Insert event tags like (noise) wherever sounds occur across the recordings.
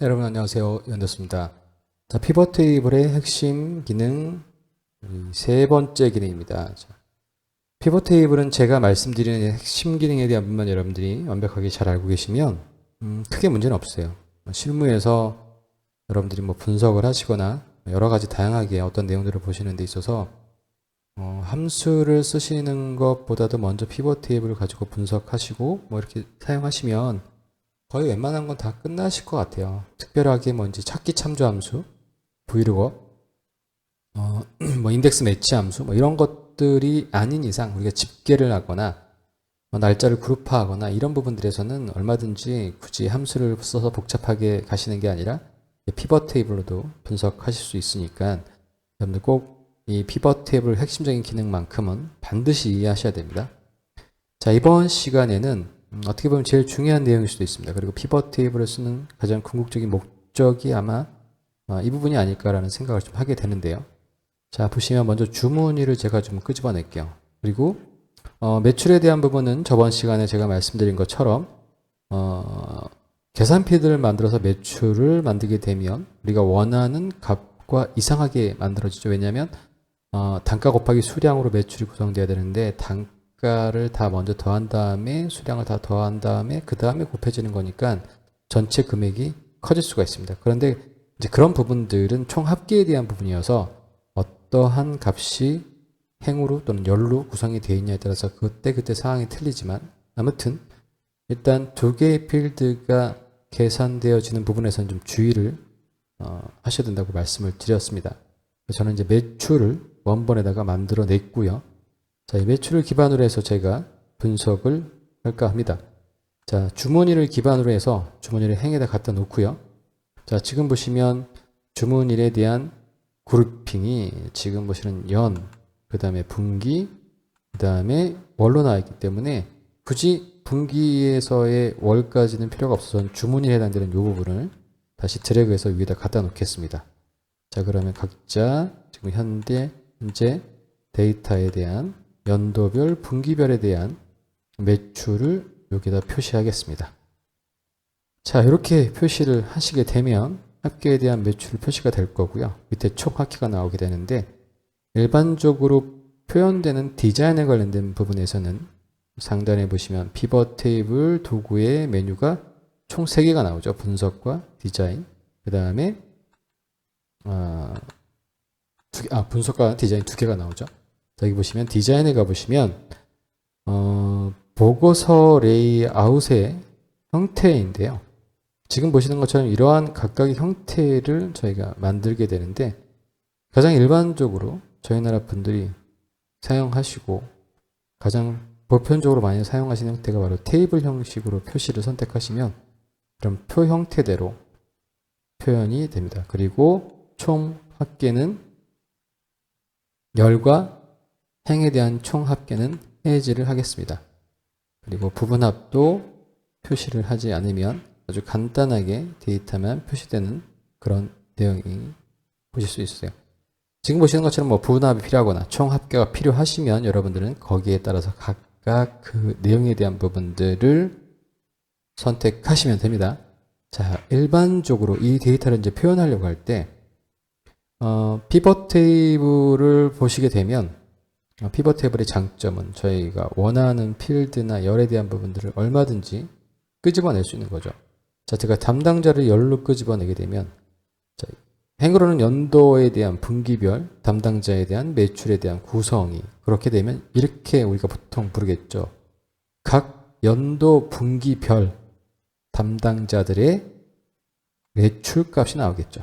네, 여러분 안녕하세요. 연도습니다. 자, 피벗 테이블의 핵심 기능 이세 번째 기능입니다. 자, 피벗 테이블은 제가 말씀드리는 핵심 기능에 대한 부분만 여러분들이 완벽하게 잘 알고 계시면 음, 크게 문제는 없어요. 실무에서 여러분들이 뭐 분석을 하시거나 여러 가지 다양하게 어떤 내용들을 보시는 데 있어서 어, 함수를 쓰시는 것보다도 먼저 피벗 테이블을 가지고 분석하시고 뭐 이렇게 사용하시면 거의 웬만한 건 다 끝나실 것 같아요. 특별하게 뭐 이제 찾기 참조 함수, 브이로그, 어, (clears throat) 뭐 인덱스 매치 함수, 뭐 이런 것들이 아닌 이상 우리가 집계를 하거나 뭐 날짜를 그룹화하거나 이런 부분들에서는 얼마든지 굳이 함수를 써서 복잡하게 가시는 게 아니라 피벗 테이블로도 분석하실 수 있으니까 여러분들 꼭 이 피벗 테이블 핵심적인 기능만큼은 반드시 이해하셔야 됩니다. 자, 이번 시간에는 음, 어떻게 보면 제일 중요한 내용일 수도 있습니다. 그리고 피벗 테이블을 쓰는 가장 궁극적인 목적이 아마 아, 이 부분이 아닐까라는 생각을 좀 하게 되는데요. 자, 보시면 먼저 주문의를 제가 좀 끄집어낼게요. 그리고 어, 매출에 대한 부분은 저번 시간에 제가 말씀드린 것처럼 어, 계산피드를 만들어서 매출을 만들게 되면 우리가 원하는 값과 이상하게 만들어지죠. 왜냐하면 어, 단가 곱하기 수량으로 매출이 구성돼야 되는데 단 가를 다 먼저 더한 다음에 수량을 다 더한 다음에 그 다음에 곱해지는 거니까 전체 금액이 커질 수가 있습니다. 그런데 이제 그런 부분들은 총 합계에 대한 부분이어서 어떠한 값이 행으로 또는 열로 구성이 되어 있냐에 따라서 그때 그때 상황이 틀리지만 아무튼 일단 두 개의 필드가 계산되어지는 부분에서는 좀 주의를 어, 하셔야 된다고 말씀을 드렸습니다. 저는 이제 매출을 원본에다가 만들어 냈고요. 자, 이 매출을 기반으로 해서 제가 분석을 할까 합니다. 자, 주문일을 기반으로 해서 주문일을 행에다 갖다 놓고요. 자, 지금 보시면 주문일에 대한 그룹핑이 지금 보시는 연, 그 다음에 분기, 그 다음에 월로 나와 있기 때문에 굳이 분기에서의 월까지는 필요가 없어서 주문일에 해당되는 이 부분을 다시 드래그해서 위에다 갖다 놓겠습니다. 자, 그러면 각자 지금 현재, 현재 데이터에 대한 연도별, 분기별에 대한 매출을 여기다 표시하겠습니다. 자, 이렇게 표시를 하시게 되면 합계에 대한 매출 표시가 될 거고요. 밑에 총 합계가 나오게 되는데 일반적으로 표현되는 디자인에 관련된 부분에서는 상단에 보시면 피벗 테이블 도구의 메뉴가 총 3개가 나오죠. 분석과 디자인. 그 다음에 개, 아, 분석과 디자인 두 개가 나오죠. 여기 보시면 디자인에 가보시면 어, 보고서 레이아웃의 형태인데요. 지금 보시는 것처럼 이러한 각각의 형태를 저희가 만들게 되는데 가장 일반적으로 저희 나라 분들이 사용하시고 가장 보편적으로 많이 사용하시는 형태가 바로 테이블 형식으로 표시를 선택하시면 그럼 표 형태대로 표현이 됩니다. 그리고 총 합계는 열과 행에 대한 총 합계는 해지를 하겠습니다. 그리고 부분합도 표시를 하지 않으면 아주 간단하게 데이터만 표시되는 그런 내용이 보실 수 있으세요. 지금 보시는 것처럼 뭐 부분합이 필요하거나 총 합계가 필요하시면 여러분들은 거기에 따라서 각각 그 내용에 대한 부분들을 선택하시면 됩니다. 자, 일반적으로 이 데이터를 이제 표현하려고 할 때, 어, 피벗 테이블을 보시게 되면, 어, 피벗 테이블의 장점은 저희가 원하는 필드나 열에 대한 부분들을 얼마든지 끄집어낼 수 있는 거죠. 자, 제가 담당자를 열로 끄집어내게 되면, 자, 행으로는 연도에 대한 분기별, 담당자에 대한 매출에 대한 구성이 그렇게 되면 이렇게 우리가 보통 부르겠죠. 각 연도 분기별 담당자들의 매출값이 나오겠죠.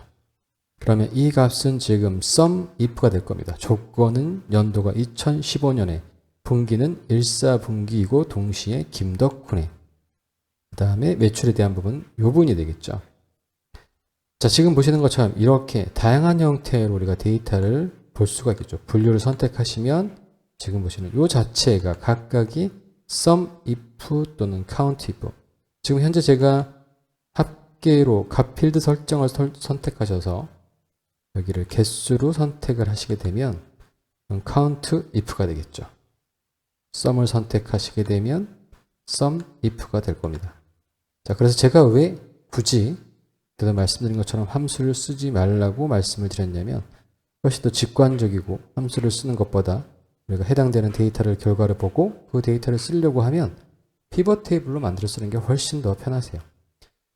그러면 이 값은 지금 sum if가 될 겁니다. 조건은 연도가 2015년에 분기는 1사분기이고 동시에 김덕훈의 그 다음에 매출에 대한 부분 요 부분이 되겠죠. 자 지금 보시는 것처럼 이렇게 다양한 형태로 우리가 데이터를 볼 수가 있겠죠. 분류를 선택하시면 지금 보시는 요 자체가 각각이 sum if 또는 count if 지금 현재 제가 합계로 값 필드 설정을 설, 선택하셔서 여기를 개수로 선택을 하시게 되면 count if가 되겠죠. sum을 선택하시게 되면 sum if가 될 겁니다. 자, 그래서 제가 왜 굳이 그때도 말씀드린 것처럼 함수를 쓰지 말라고 말씀을 드렸냐면 훨씬 더 직관적이고 함수를 쓰는 것보다 우리가 해당되는 데이터를 결과를 보고 그 데이터를 쓰려고 하면 피벗 테이블로 만들어 쓰는 게 훨씬 더 편하세요.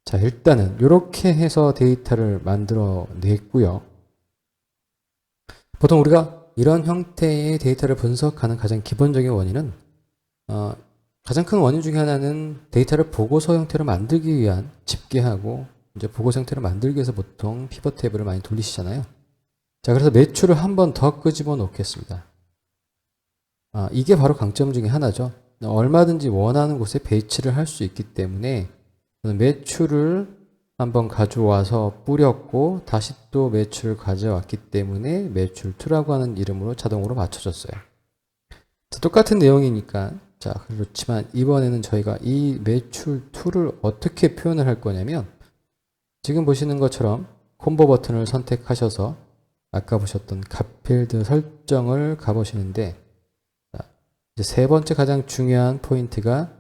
자, 일단은 이렇게 해서 데이터를 만들어 냈고요. 보통 우리가 이런 형태의 데이터를 분석하는 가장 기본적인 원인은 어, 가장 큰 원인 중에 하나는 데이터를 보고서 형태로 만들기 위한 집계하고 이제 보고서 형태로 만들기 위해서 보통 피벗 테이블을 많이 돌리시잖아요. 자, 그래서 매출을 한 번 더 끄집어 놓겠습니다. 아, 이게 바로 강점 중에 하나죠. 얼마든지 원하는 곳에 배치를 할 수 있기 때문에 매출을 한번 가져와서 뿌렸고 다시 또 매출을 가져왔기 때문에 매출 2라고 하는 이름으로 자동으로 맞춰졌어요. 자, 똑같은 내용이니까 자 그렇지만 이번에는 저희가 이 매출 2를 어떻게 표현을 할 거냐면 지금 보시는 것처럼 콤보 버튼을 선택하셔서 아까 보셨던 값필드 설정을 가보시는데 자, 세 번째 가장 중요한 포인트가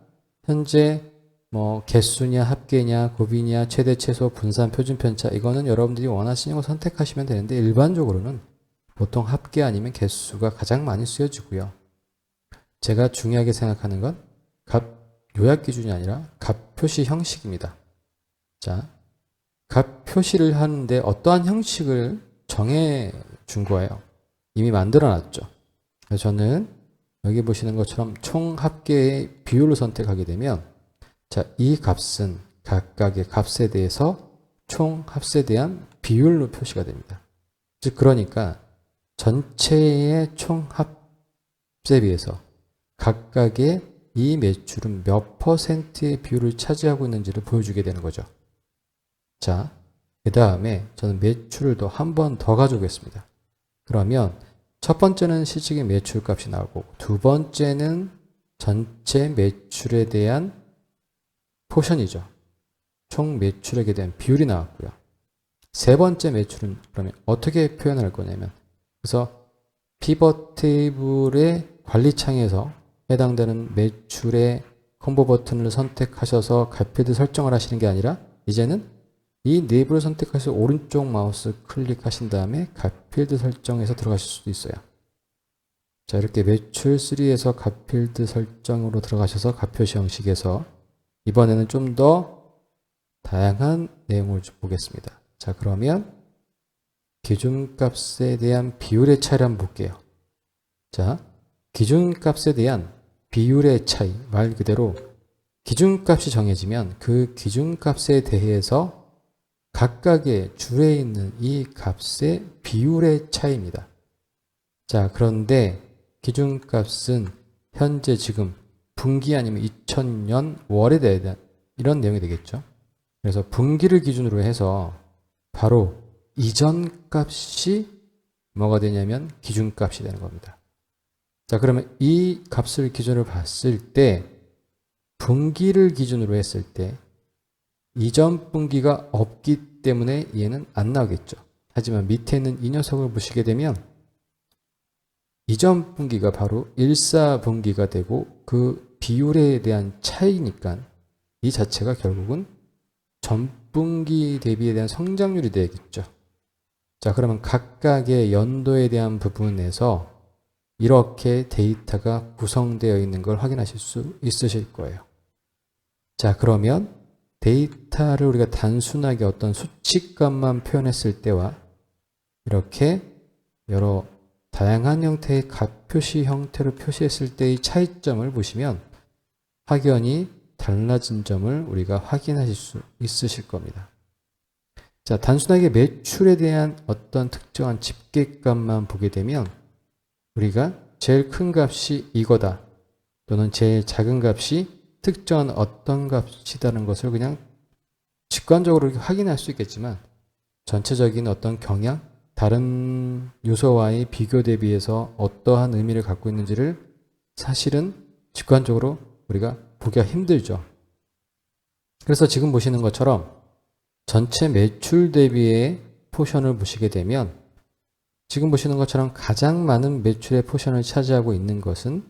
현재 뭐 개수냐 합계냐 곱이냐 최대 최소 분산 표준 편차 이거는 여러분들이 원하시는 거 선택하시면 되는데 일반적으로는 보통 합계 아니면 개수가 가장 많이 쓰여지고요. 제가 중요하게 생각하는 건 값 요약 기준이 아니라 값 표시 형식입니다. 자, 값 표시를 하는데 어떠한 형식을 정해 준 거예요. 이미 만들어 놨죠. 저는 여기 보시는 것처럼 총 합계의 비율을 선택하게 되면 자, 이 값은 각각의 값에 대해서 총 합에 대한 비율로 표시가 됩니다. 즉 그러니까 전체의 총 합에 비해서 각각의 이 매출은 몇 퍼센트의 비율을 차지하고 있는지를 보여주게 되는 거죠. 자, 그 다음에 저는 매출을 더한번 더 가져오겠습니다. 그러면 첫 번째는 실질적인 매출 값이 나오고 두 번째는 전체 매출에 대한 포션이죠. 총 매출액에 대한 비율이 나왔고요. 세 번째 매출은 그러면 어떻게 표현할 거냐면 그래서 피벗 테이블의 관리 창에서 해당되는 매출의 콤보 버튼을 선택하셔서 값필드 설정을 하시는 게 아니라 이제는 이 내부를 선택하셔서 오른쪽 마우스 클릭하신 다음에 값필드 설정에서 들어가실 수도 있어요. 자 이렇게 매출 3에서 값필드 설정으로 들어가셔서 값표시 형식에서 이번에는 좀 더 다양한 내용을 보겠습니다. 자, 그러면 기준값에 대한 비율의 차이를 한번 볼게요. 자, 기준값에 대한 비율의 차이, 말 그대로 기준값이 정해지면 그 기준값에 대해서 각각의 줄에 있는 이 값의 비율의 차이입니다. 자, 그런데 기준값은 현재 지금 분기 아니면 2000년 월에 대한 이런 내용이 되겠죠. 그래서 분기를 기준으로 해서 바로 이전 값이 뭐가 되냐면 기준값이 되는 겁니다. 자, 그러면 이 값을 기준으로 봤을 때 분기를 기준으로 했을 때 이전 분기가 없기 때문에 얘는 안 나오겠죠. 하지만 밑에 있는 이 녀석을 보시게 되면 이전 분기가 바로 1사분기가 되고 그 비율에 대한 차이니까 이 자체가 결국은 전분기 대비에 대한 성장률이 되겠죠. 자, 그러면 각각의 연도에 대한 부분에서 이렇게 데이터가 구성되어 있는 걸 확인하실 수 있으실 거예요. 자, 그러면 데이터를 우리가 단순하게 어떤 수치값만 표현했을 때와 이렇게 여러 다양한 형태의 값 표시 형태로 표시했을 때의 차이점을 보시면 확연히 달라진 점을 우리가 확인하실 수 있으실 겁니다. 자, 단순하게 매출에 대한 어떤 특정한 집계값만 보게 되면 우리가 제일 큰 값이 이거다 또는 제일 작은 값이 특정한 어떤 값이다는 것을 그냥 직관적으로 확인할 수 있겠지만 전체적인 어떤 경향, 다른 요소와의 비교 대비해서 어떠한 의미를 갖고 있는지를 사실은 직관적으로 우리가 보기가 힘들죠. 그래서 지금 보시는 것처럼 전체 매출 대비의 포션을 보시게 되면 지금 보시는 것처럼 가장 많은 매출의 포션을 차지하고 있는 것은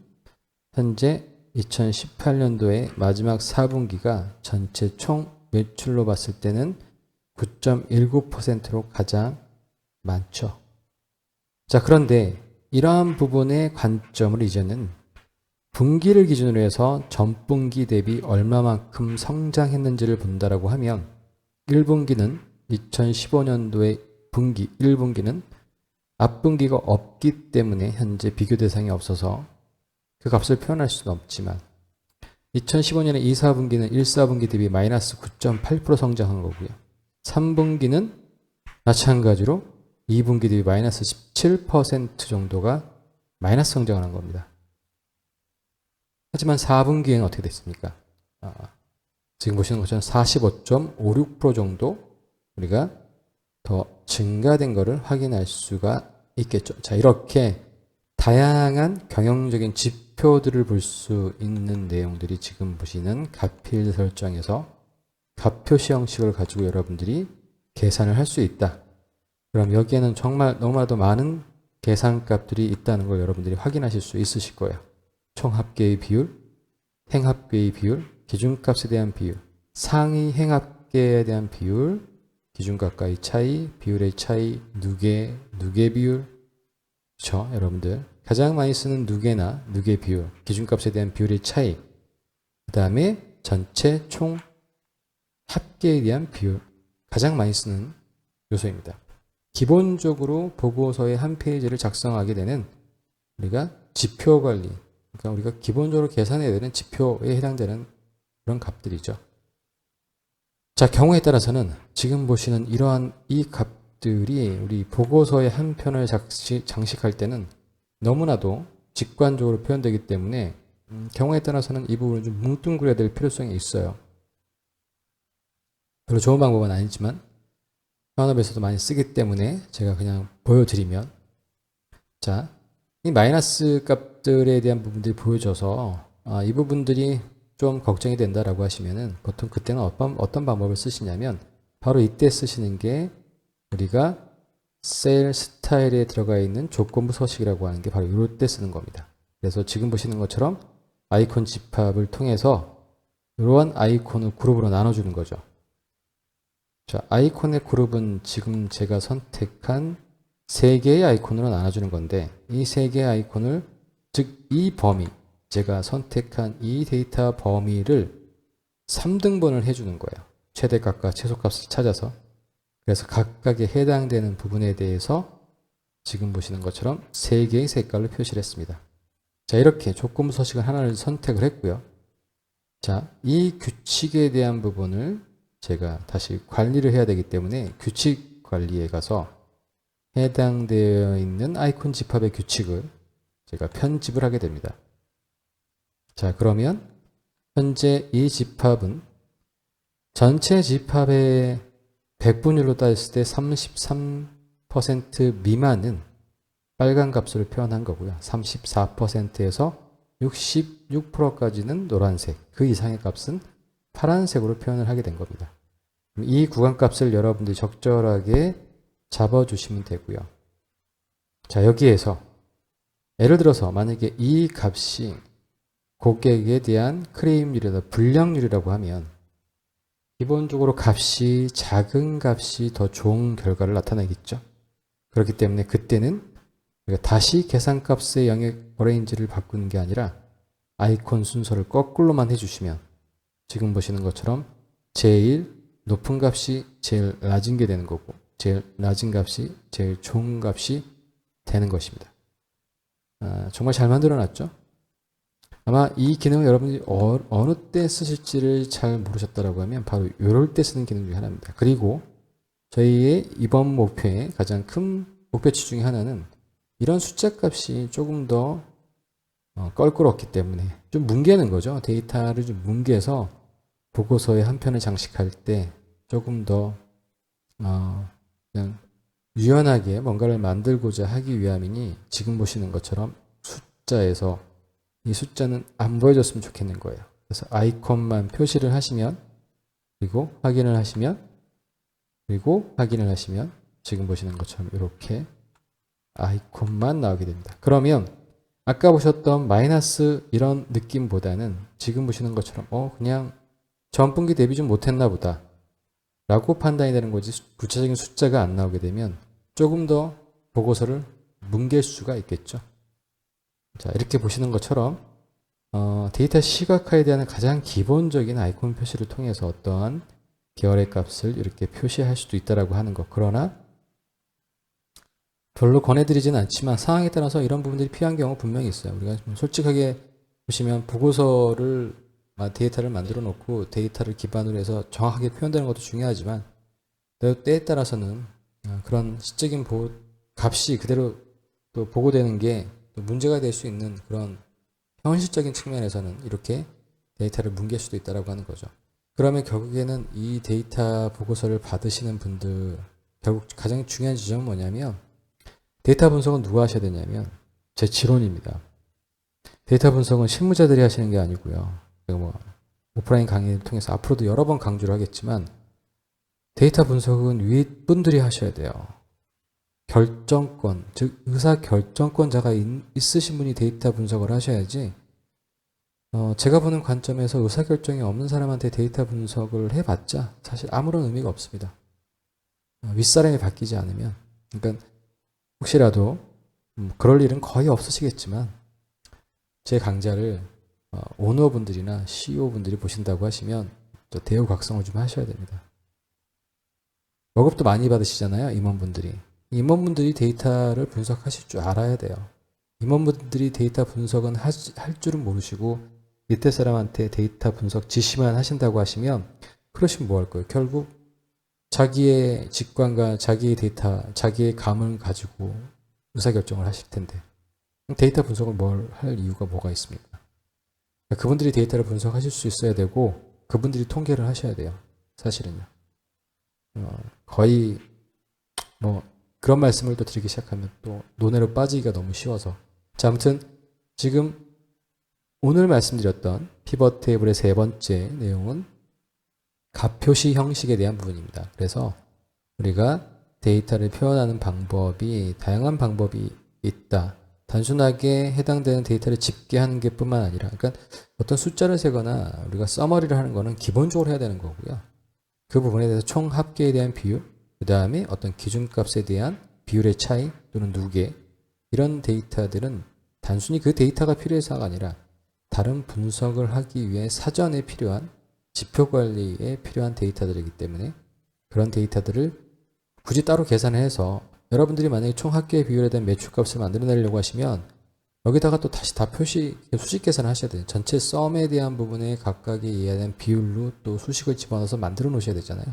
현재 2018년도의 마지막 4분기가 전체 총 매출로 봤을 때는 9.19%로 가장 많죠. 자, 그런데 이러한 부분의 관점을 이제는 분기를 기준으로 해서 전분기 대비 얼마만큼 성장했는지를 본다라고 하면 1분기는 2015년도의 분기 1분기는 앞분기가 없기 때문에 현재 비교 대상이 없어서 그 값을 표현할 수는 없지만 2015년에 2, 4분기는 1, 4분기 대비 마이너스 9.8% 성장한 거고요. 3분기는 마찬가지로 2분기 대비 마이너스 17% 정도가 마이너스 성장하는 겁니다. 하지만 4분기에는 어떻게 됐습니까? 아, 지금 보시는 것처럼 45.56% 정도 우리가 더 증가된 것을 확인할 수가 있겠죠. 자, 이렇게 다양한 경영적인 지표들을 볼 수 있는 내용들이 지금 보시는 가필 설정에서 가표시 형식을 가지고 여러분들이 계산을 할 수 있다. 그럼 여기에는 정말 너무나도 많은 계산값들이 있다는 걸 여러분들이 확인하실 수 있으실 거예요. 총 합계의 비율, 행합계의 비율, 기준값에 대한 비율, 상위 행합계에 대한 비율, 기준값과의 차이, 비율의 차이, 누계, 누계 비율, 그렇죠, 여러분들. 가장 많이 쓰는 누계나 누계 비율, 기준값에 대한 비율의 차이, 그 다음에 전체 총 합계에 대한 비율, 가장 많이 쓰는 요소입니다. 기본적으로 보고서의 한 페이지를 작성하게 되는 우리가 지표 관리, 그러니까 우리가 기본적으로 계산해야 되는 지표에 해당되는 그런 값들이죠. 자, 경우에 따라서는 지금 보시는 이러한 이 값들이 우리 보고서의 한 편을 장식할 때는 너무나도 직관적으로 표현되기 때문에 음, 경우에 따라서는 이 부분을 좀 뭉뚱그려야 될 필요성이 있어요. 별로 좋은 방법은 아니지만 현업에서도 많이 쓰기 때문에 제가 그냥 보여드리면 자, 이 마이너스 값 들에 대한 부분들이 보여져서 아, 이 부분들이 좀 걱정이 된다라고 하시면은 보통 그때는 어떤, 어떤 방법을 쓰시냐면 바로 이때 쓰시는 게 우리가 세일 스타일에 들어가 있는 조건부 서식이라고 하는 게 바로 이럴 때 쓰는 겁니다. 그래서 지금 보시는 것처럼 아이콘 집합을 통해서 이러한 아이콘을 그룹으로 나눠주는 거죠. 자, 아이콘의 그룹은 지금 제가 선택한 세 개의 아이콘으로 나눠주는 건데 이세 개의 아이콘을 즉 이 범위 제가 선택한 이 데이터 범위를 3등분을 해주는 거예요. 최대값과 최소값을 찾아서 그래서 각각에 해당되는 부분에 대해서 지금 보시는 것처럼 세 개의 색깔로 표시를 했습니다. 자 이렇게 조건부 서식을 하나를 선택을 했고요. 자 이 규칙에 대한 부분을 제가 다시 관리를 해야 되기 때문에 규칙 관리에 가서 해당되어 있는 아이콘 집합의 규칙을 제가 편집을 하게 됩니다. 자, 그러면 현재 이 집합은 전체 집합의 100분율로 따졌을 때 33% 미만은 빨간 값으로 표현한 거고요. 34%에서 66%까지는 노란색, 그 이상의 값은 파란색으로 표현을 하게 된 겁니다. 이 구간 값을 여러분들이 적절하게 잡아주시면 되고요. 자, 여기에서 예를 들어서 만약에 이 값이 고객에 대한 크레임률이나 불량률이라고 하면 기본적으로 값이 작은 값이 더 좋은 결과를 나타내겠죠. 그렇기 때문에 그때는 다시 계산값의 영역 어레인지를 바꾸는 게 아니라 아이콘 순서를 거꾸로만 해주시면 지금 보시는 것처럼 제일 높은 값이 제일 낮은 게 되는 거고 제일 낮은 값이 제일 좋은 값이 되는 것입니다. 아, 정말 잘 만들어 놨죠? 아마 이 기능을 여러분이 어, 어느 때 쓰실지를 잘 모르셨다라고 하면 바로 이럴 때 쓰는 기능 중에 하나입니다. 그리고 저희의 이번 목표의 가장 큰 목표치 중에 하나는 이런 숫자 값이 조금 더 어, 껄끄럽기 때문에 좀 뭉개는 거죠. 데이터를 좀 뭉개서 보고서의 한 편을 장식할 때 조금 더 어, 그냥 유연하게 뭔가를 만들고자 하기 위함이니 지금 보시는 것처럼 숫자에서 이 숫자는 안 보여줬으면 좋겠는 거예요. 그래서 아이콘만 표시를 하시면 그리고 확인을 하시면 그리고 확인을 하시면 지금 보시는 것처럼 이렇게 아이콘만 나오게 됩니다. 그러면 아까 보셨던 마이너스 이런 느낌보다는 지금 보시는 것처럼 어 그냥 전 분기 대비 좀 못했나 보다. 라고 판단이 되는 거지 수- 구체적인 숫자가 안 나오게 되면 조금 더 보고서를 뭉갤 수가 있겠죠. 자, 이렇게 보시는 것처럼 어, 데이터 시각화에 대한 가장 기본적인 아이콘 표시를 통해서 어떠한 계열의 값을 이렇게 표시할 수도 있다라고 하는 것. 그러나 별로 권해드리지는 않지만 상황에 따라서 이런 부분들이 필요한 경우 분명히 있어요. 우리가 좀 솔직하게 보시면 보고서를 마- 데이터를 만들어 놓고 데이터를 기반으로 해서 정확하게 표현되는 것도 중요하지만 또 때에 따라서는 어, 그런 시적인 보, 값이 그대로 또 보고되는 게 또 문제가 될 수 있는 그런 현실적인 측면에서는 이렇게 데이터를 뭉갤 수도 있다라고 하는 거죠. 그러면 결국에는 이 데이터 보고서를 받으시는 분들 결국 가장 중요한 지점은 뭐냐면 데이터 분석은 누가 하셔야 되냐면 제 지론입니다. 데이터 분석은 실무자들이 하시는 게 아니고요. 제가 뭐 오프라인 강의를 통해서 앞으로도 여러 번 강조를 하겠지만 데이터 분석은 윗분들이 하셔야 돼요. 결정권, 즉 의사 결정권자가 있, 있으신 분이 데이터 분석을 하셔야지 어, 제가 보는 관점에서 의사결정이 없는 사람한테 데이터 분석을 해봤자 사실 아무런 의미가 없습니다. 어, 윗사람이 바뀌지 않으면. 그러니까 혹시라도 음, 그럴 일은 거의 없으시겠지만 제 강좌를 어, 오너분들이나 CEO분들이 보신다고 하시면 또 대우 각성을 좀 하셔야 됩니다. 월급도 많이 받으시잖아요, 임원분들이. 임원분들이 데이터를 분석하실 줄 알아야 돼요. 임원분들이 데이터 분석은 하지- 할 줄은 모르시고 밑에 사람한테 데이터 분석 지시만 하신다고 하시면 그러시면 뭐 할 거예요? 결국 자기의 직관과 자기의 데이터, 자기의 감을 가지고 의사결정을 하실 텐데 데이터 분석을 뭘 할 이유가 뭐가 있습니까? 그분들이 데이터를 분석하실 수 있어야 되고 그분들이 통계를 하셔야 돼요. 사실은요. 어, 거의 뭐 그런 말씀을 또 드리기 시작하면 또 논외로 빠지기가 너무 쉬워서 자 아무튼 지금 오늘 말씀드렸던 피벗 테이블의 세 번째 내용은 값 표시 형식에 대한 부분입니다. 그래서 우리가 데이터를 표현하는 방법이 다양한 방법이 있다. 단순하게 해당되는 데이터를 집계하는 게 뿐만 아니라 그러니까 어떤 숫자를 세거나 우리가 서머리를 하는 거는 기본적으로 해야 되는 거고요. 그 부분에 대해서 총 합계에 대한 비율, 그 다음에 어떤 기준값에 대한 비율의 차이 또는 누계 이런 데이터들은 단순히 그 데이터가 필요해서가 아니라 다른 분석을 하기 위해 사전에 필요한 지표 관리에 필요한 데이터들이기 때문에 그런 데이터들을 굳이 따로 계산해서 여러분들이 만약에 총 합계 비율에 대한 매출값을 만들어내려고 하시면 여기다가 또 다시 다 표시 수식 계산을 하셔야 돼요. 전체 썸에 대한 부분에 각각에 의한 비율로 또 수식을 집어넣어서 만들어 놓으셔야 되잖아요.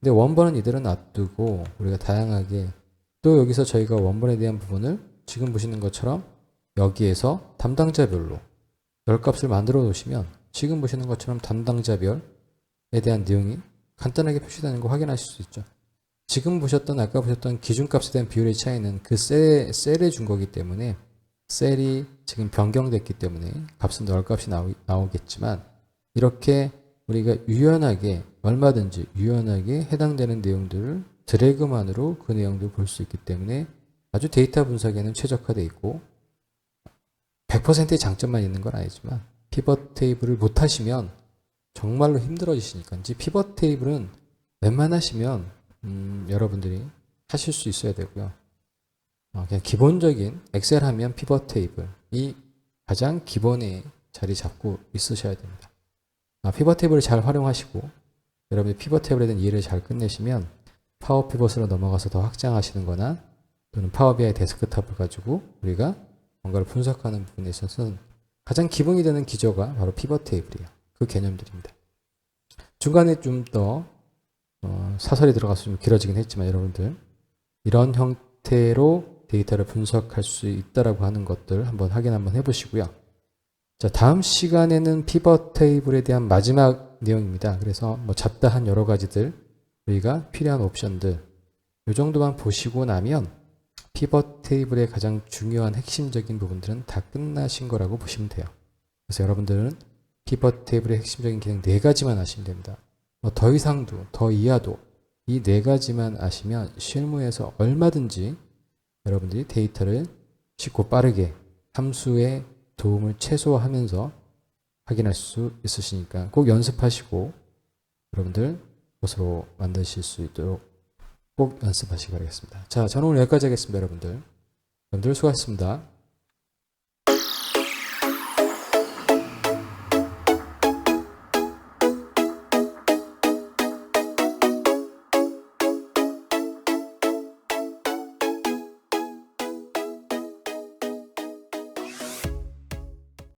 근데 원본은 이대로 놔두고 우리가 다양하게 또 여기서 저희가 원본에 대한 부분을 지금 보시는 것처럼 여기에서 담당자별로 열 값을 만들어 놓으시면 지금 보시는 것처럼 담당자별에 대한 내용이 간단하게 표시되는 거 확인하실 수 있죠. 지금 보셨던 아까 보셨던 기준값에 대한 비율의 차이는 그 셀, 셀에 준 거기 때문에 셀이 지금 변경됐기 때문에 값은 널 값이 나오, 나오 겠지만 이렇게 우리가 유연하게 얼마든지 유연하게 해당되는 내용들을 드래그만으로 그 내용들을 볼 수 있기 때문에 아주 데이터 분석에는 최적화되어 있고 100%의 장점만 있는 건 아니지만 피벗 테이블을 못 하시면 정말로 힘들어지시니까 피벗 테이블은 웬만하시면 음, 여러분들이 하실 수 있어야 되고요. 어, 기본적인 엑셀 하면 피벗 테이블 이 가장 기본에 자리 잡고 있으셔야 됩니다. 아, 피벗 테이블을 잘 활용하시고 여러분이 피벗 테이블에 대한 이해를 잘 끝내시면 파워 피벗으로 넘어가서 더 확장하시는 거나 또는 파워 BI 데스크탑을 가지고 우리가 뭔가를 분석하는 부분에 있어서는 가장 기본이 되는 기조가 바로 피벗 테이블이에요. 그 개념들입니다. 중간에 좀더 어, 사설이 들어가서 좀 길어지긴 했지만 여러분들 이런 형태로 데이터를 분석할 수 있다라고 하는 것들 한번 확인 한번 해보시고요. 자 다음 시간에는 피벗 테이블에 대한 마지막 내용입니다. 그래서 뭐 잡다한 여러 가지들 우리가 필요한 옵션들 이 정도만 보시고 나면 피벗 테이블의 가장 중요한 핵심적인 부분들은 다 끝나신 거라고 보시면 돼요. 그래서 여러분들은 피벗 테이블의 핵심적인 기능 네 가지만 아시면 됩니다. 뭐 더 이상도 더 이하도 이 네 가지만 아시면 실무에서 얼마든지 여러분들이 데이터를 쉽고 빠르게 함수의 도움을 최소화하면서 확인할 수 있으시니까 꼭 연습하시고 여러분들 것으로 만드실 수 있도록 꼭 연습하시기 바라겠습니다. 자, 저는 오늘 여기까지 하겠습니다, 여러분들. 여러분들 수고하셨습니다.